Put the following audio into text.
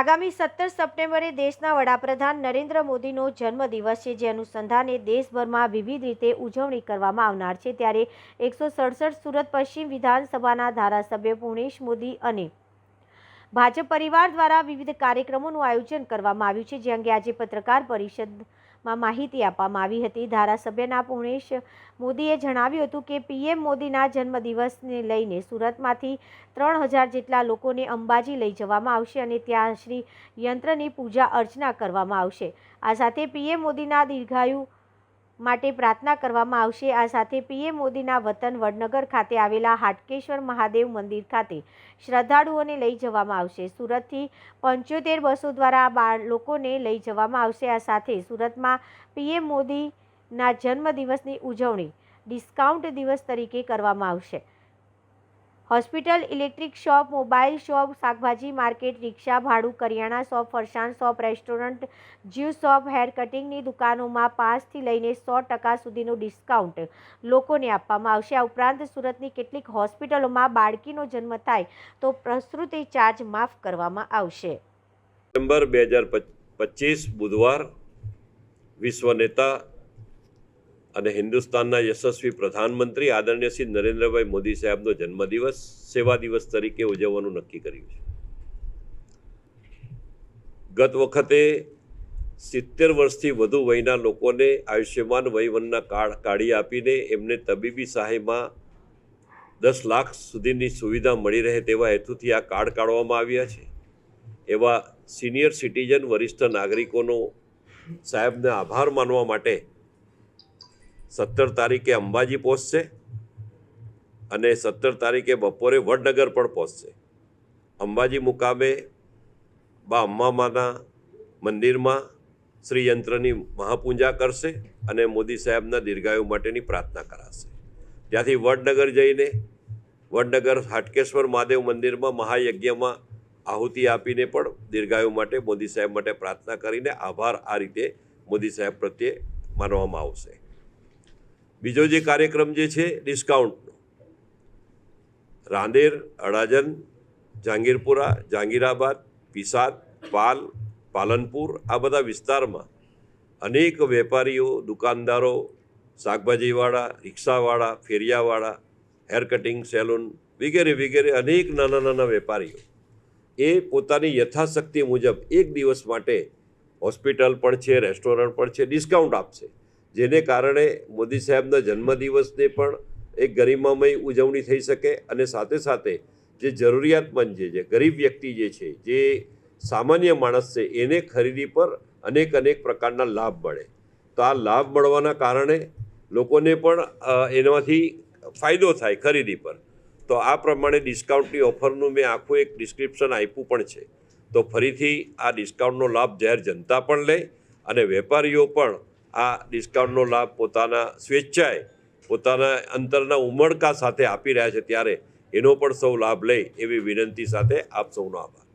આગામી સત્તર સપ્ટેમ્બરે દેશના વડાપ્રધાન નરેન્દ્ર મોદીનો જન્મદિવસ છે, જે અનુસંધાને દેશભરમાં વિવિધ રીતે ઉજવણી કરવામાં આવનાર છે. ત્યારે એકસો સડસઠ સુરત પશ્ચિમ વિધાનસભાના ધારાસભ્ય પૂર્ણેશ મોદી અને ભાજપ પરિવાર દ્વારા વિવિધ કાર્યક્રમોનું આયોજન કરવામાં આવ્યું છે, જે અંગે આજે પત્રકાર પરિષદમાં માહિતી આપવામાં આવી હતી. ધારાસભ્યના પૂર્ણેશ મોદીએ જણાવ્યું હતું કે, પીએમ મોદીના જન્મદિવસને લઈને સુરતમાંથી ત્રણ હજાર જેટલા લોકોને અંબાજી લઈ જવામાં આવશે અને ત્યાં શ્રી યંત્રની પૂજા અર્ચના કરવામાં આવશે. આ સાથે પીએમ મોદીના દીર્ઘાયુ માટે પ્રાર્થના કરવામાં આવશે. આ સાથે પીએમ મોદીના વતન વડનગર ખાતે આવેલા હાટકેશ્વર મહાદેવ મંદિર ખાતે શ્રદ્ધાળુઓને લઈ જવામાં આવશે. સુરતથી પંચોતેર બસો દ્વારા બાળ લોકોને લઈ જવામાં આવશે. આ સાથે સુરતમાં પીએમ મોદીના જન્મદિવસની ઉજવણી ડિસ્કાઉન્ટ દિવસ તરીકે કરવામાં આવશે. Hospital, electric shop, mobile shop, શાકભાજી માર્કેટ, રિક્ષા, ભાડું, કરિયાણા શોપ, ફરસાણ shop, restaurant Jew shop, hair કટિંગની દુકાનોમાં પાંચથી લઈને સો ટકા સુધીનું ડિસ્કાઉન્ટ લોકોને આપવામાં આવશે. આ ઉપરાંત સુરતની કેટલીક હોસ્પિટલોમાં બાળકીનો જન્મ થાય તો પ્રસૃતિ ચાર્જ માફ કરવામાં આવશે. બે હજાર પચીસ બુધવાર વિશ્વ નેતા અને હિન્દુસ્તાનના યશસ્વી પ્રધાનમંત્રી આદરણીય શ્રી નરેન્દ્રભાઈ મોદી સાહેબનો જન્મદિવસ સેવા દિવસ તરીકે ઉજવવાનું નક્કી કર્યું છે. ગત વખતે સિત્તેર વર્ષથી વધુ વયના લોકોને આયુષ્યમાન વયવનના કાર્ડ કાઢી આપીને એમને તબીબી સહાયમાં દસ લાખ સુધીની સુવિધા મળી રહે તેવા હેતુથી આ કાર્ડ કાઢવામાં આવ્યા છે. એવા સિનિયર સિટીઝન વરિષ્ઠ નાગરિકોનો સાહેબને આભાર માનવા માટે સત્તર તારીખે અંબાજી પહોંચશે અને સત્તર તારીખે બપોરે વડનગર પણ પહોંચશે. અંબાજી મુકામે બા અંબામાના મંદિરમાં શ્રી યંત્રની મહાપૂજા કરશે અને મોદી સાહેબના દીર્ઘાયુ માટેની પ્રાર્થના કરાશે. ત્યાંથી વડનગર જઈને વડનગર હાટકેશ્વર મહાદેવ મંદિરમાં મહાયજ્ઞમાં આહુતિ આપીને પણ દીર્ઘાયુ માટે મોદી સાહેબ માટે પ્રાર્થના કરીને આભાર આ રીતે મોદી સાહેબ પ્રત્યે માનવામાં આવશે. બીજો જે કાર્યક્રમ જે છે ડિસ્કાઉન્ટનો રાંદેર, અડાજન, જહાંગીરપુરા, જહાંગીરાબાદ પિસાદ પાલ, પાલનપુર આ બધા વિસ્તારમાં અનેક વેપારીઓ, દુકાનદારો, શાકભાજીવાળા, રિક્ષાવાળા, ફેરિયાવાળા, હેર કટિંગ, સેલૂન વગેરે વગેરે અનેક નાના નાના વેપારીઓ એ પોતાની યથાશક્તિ મુજબ એક દિવસ માટે હોસ્પિટલ પણ છે, રેસ્ટોરન્ટ પણ છે, ડિસ્કાઉન્ટ આપશે. જેને કારણે મોદી સાહેબના જન્મદિવસને પણ એક ગરિમામય ઉજવણી થઈ શકે અને સાથે સાથે જે જરૂરિયાતમંદ છે જે ગરીબ વ્યક્તિ જે છે, જે સામાન્ય માણસ છે, એને ખરીદી પર અનેક અનેક પ્રકારના લાભ મળે. તો આ લાભ મળવાના કારણે લોકોને પણ એનાથી ફાયદો થાય ખરીદી પર. તો આ પ્રમાણે ડિસ્કાઉન્ટની ઓફરનું મેં આખું એક ડિસ્ક્રિપ્શન આપ્યું પણ છે. તો ફરીથી આ ડિસ્કાઉન્ટનો લાભ જાહેર જનતા પણ લે અને વેપારીઓ પણ આ ડિસ્કાઉન્ટનો લાભ પોતાના સ્વેચ્છાએ પોતાના અંતરના ઉમળકા સાથે આપી રહ્યા છે ત્યારે એનો પણ સૌ લાભ લે એવી વિનંતી સાથે આપ સૌનો આભાર.